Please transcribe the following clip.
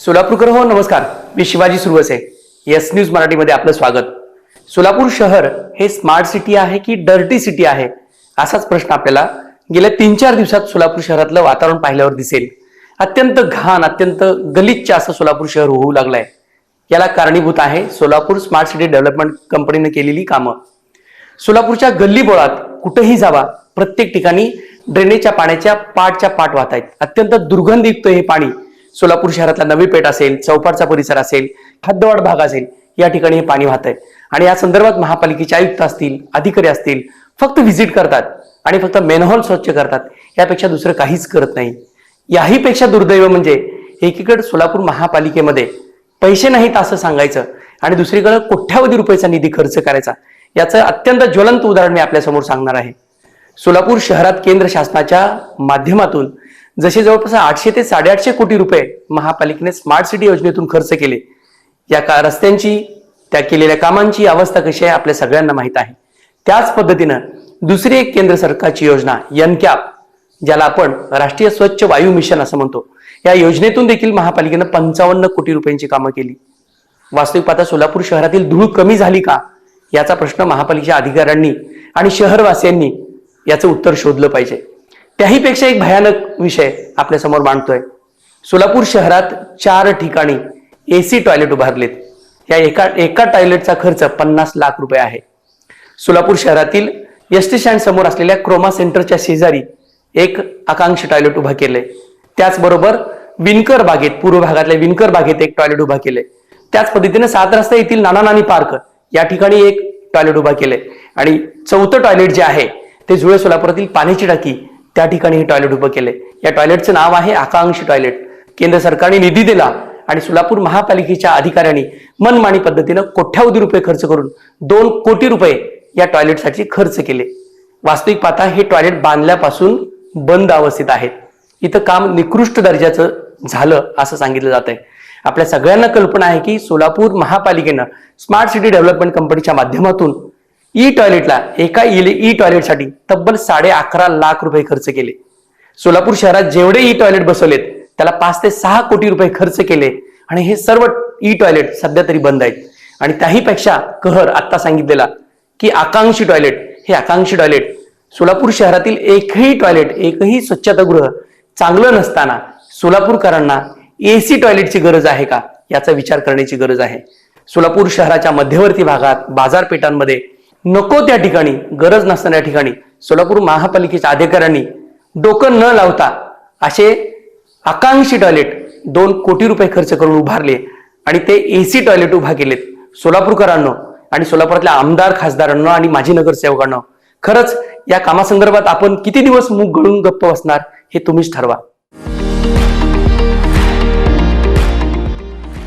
सोलापूरकर हो नमस्कार. मी शिवाजी सुरवसे. येस न्यूज मराठीमध्ये आपलं स्वागत. सोलापूर शहर हे स्मार्ट सिटी आहे की डर्टी सिटी आहे? असाच प्रश्न आपल्याला गेल्या तीन चार दिवसात सोलापूर शहरातलं वातावरण पाहिल्यावर दिसेल. अत्यंत घाण अत्यंत गलिच्छ असं सोलापूर शहर होऊ लागलंय. याला कारणीभूत आहे सोलापूर स्मार्ट सिटी डेव्हलपमेंट कंपनीने केलेली कामं. सोलापूरच्या गल्लीबोळात कुठेही जावा प्रत्येक ठिकाणी ड्रेनेजच्या पाण्याच्या पाटच्या पाट वाहत आहेत. अत्यंत दुर्गंधयुक्त हे पाणी सोलापूर शहरातला नवी पेठ असेल चौपाटचा परिसर असेल हद्दवाड भाग असेल या ठिकाणी हे पाणी वाहत आहे आणि या संदर्भात महापालिकेचे आयुक्त असतील अधिकारी असतील फक्त व्हिजिट करतात आणि फक्त मेनहॉल स्वच्छ करतात यापेक्षा दुसरं काहीच करत नाही. याही पेक्षा दुर्दैव म्हणजे एकीकडे सोलापूर महापालिकेमध्ये पैसे नाहीत असं सांगायचं आणि दुसरीकडे कोट्यावधी रुपयाचा निधी खर्च करायचा याचं अत्यंत ज्वलंत उदाहरण मी आपल्यासमोर सांगणार आहे. सोलापूर शहरात केंद्र शासनाच्या माध्यमातून जसे जवळपास आठशे ते साडेआठशे कोटी रुपये महापालिकेने स्मार्ट सिटी योजनेतून खर्च केले. या का रस्त्यांची त्या केलेल्या कामांची अवस्था कशी आहे आपल्या सगळ्यांना माहीत आहे. त्याच पद्धतीनं दुसरी एक केंद्र सरकारची योजना यनकॅप ज्याला आपण राष्ट्रीय स्वच्छ वायू मिशन असं म्हणतो. या योजनेतून देखील महापालिकेनं पंचावन्न कोटी रुपयांची कामं केली. वास्तविक पाहता सोलापूर शहरातील धूळ कमी झाली का याचा प्रश्न महापालिकेच्या अधिकाऱ्यांनी आणि शहरवासियांनी याचं उत्तर शोधलं पाहिजे. त्याहीपेक्षा एक भयानक विषय आपल्यासमोर मांडतोय. सोलापूर शहरात चार ठिकाणी एसी टॉयलेट उभारलेत. या एका एका टॉयलेटचा खर्च पन्नास लाख रुपये आहे. सोलापूर शहरातील एस टी स्टँड समोर असलेल्या क्रोमा सेंटरच्या शेजारी एक आकांक्षी टॉयलेट उभा केलंय. त्याचबरोबर विणकर बागेत पूर्व भागातल्या विणकर बागेत एक टॉयलेट उभा केलंय. त्याच पद्धतीने सात रस्ता येथील नाना नानी पार्क या ठिकाणी एक टॉयलेट उभा केलंय. आणि चौथं टॉयलेट जे आहे ते जुळे सोलापुरातील पाण्याची टाकी त्या ठिकाणी हे टॉयलेट उभं केले या टॉयलेटचं नाव आहे आकांक्षी टॉयलेट केंद्र सरकारने निधी दिला आणि सोलापूर महापालिकेच्या अधिकाऱ्यांनी मनमानी पद्धतीनं कोट्यावधी रुपये खर्च करून दोन कोटी रुपये या टॉयलेटसाठी खर्च केले. वास्तविक पाहता हे टॉयलेट बांधल्यापासून बंद अवस्थेत आहेत. इथं काम निकृष्ट दर्जाचं झालं असं सांगितलं जात आहे आपल्या सगळ्यांना कल्पना आहे की सोलापूर महापालिकेनं स्मार्ट सिटी डेव्हलपमेंट कंपनीच्या माध्यमातून ई टॉयलेटला एका ई टॉयलेटसाठी तब्बल साडे अकरा लाख रुपये खर्च केले. सोलापूर शहरात जेवढे ई टॉयलेट बसवलेत त्याला पाच ते सहा कोटी रुपये खर्च केले आणि हे सर्व ई टॉयलेट सध्या तरी बंद आहेत. आणि त्याहीपेक्षा कहर आत्ता सांगितलेला की आकांक्षी टॉयलेट हे आकांक्षी टॉयलेट सोलापूर शहरातील एकही टॉयलेट एकही स्वच्छतागृह चांगलं नसताना सोलापूरकरांना एसी टॉयलेटची गरज आहे का? याचा विचार करण्याची गरज आहे. सोलापूर शहराच्या मध्यवर्ती भागात बाजारपेठांमध्ये नको त्या ठिकाणी गरज नसताना ठिकाणी. सोलापूर महापालिकेच्या अधिकाऱ्यांनी डोकं न लावता असे आकांक्षी टॉयलेट दोन कोटी रुपये खर्च करून उभारले आणि ते एसी टॉयलेट उभा केलेत. सोलापूरकरांनो आणि सोलापुरातल्या आमदार खासदारांना आणि माजी नगरसेवकांना खरंच या कामासंदर्भात आपण किती दिवस मूग गळून गप्प बसणार हे तुम्हीच ठरवा.